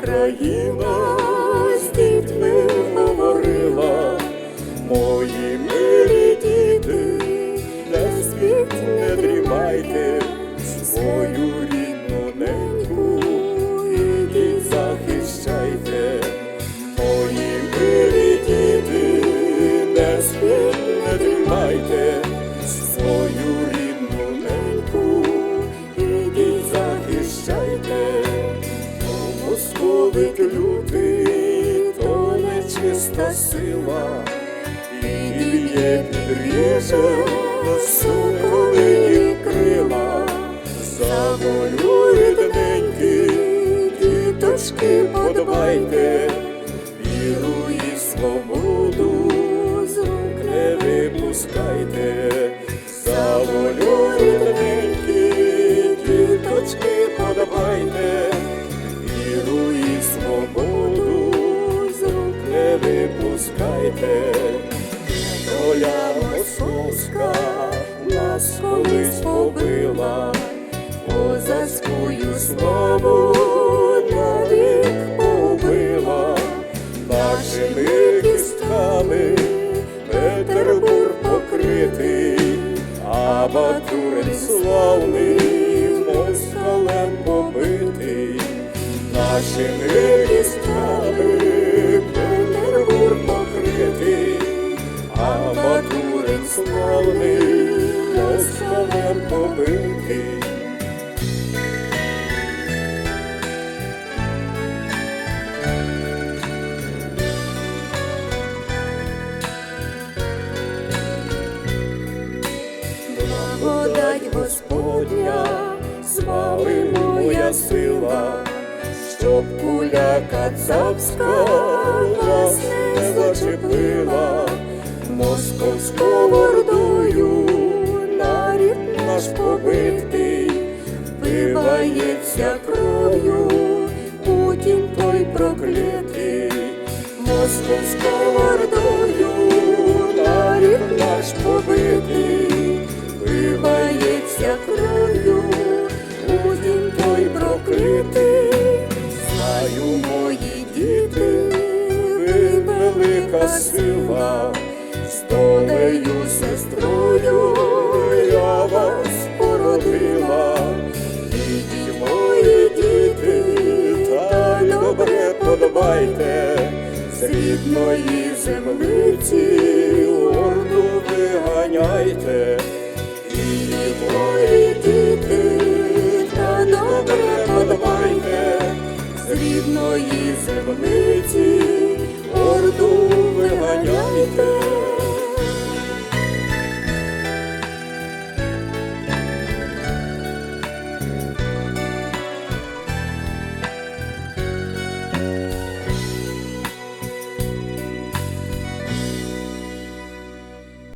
країна з дітьми говорила, мої милі діти, не спіть, не дрімайте, свою рідну неньку ідіть захищайте, мої милі діти, не спіть, не дрімайте, московит люди, то нечиста сила, і є підріже соколині крила, за волю рідненькі, діточки подбайте, не випускайте. Доля московська нас колись побила, козацькою славу навік побила, нашими кістками Петербург покритий, а Батурин славний москалем побитий, нашими кістками москалем побитий. Благодать Господня, слави моя сила, щоб куля кацапська нас не зачепила, московською вбивається кров'ю, Путін той проклятий, московською ордою нарід наш побитий, вбивається кров'ю, Путін той проклятий, знаю мої діти, ви велика сила, з рідної землиці орду виганяйте, і мої діти, та добре подбайте, з рідної землиці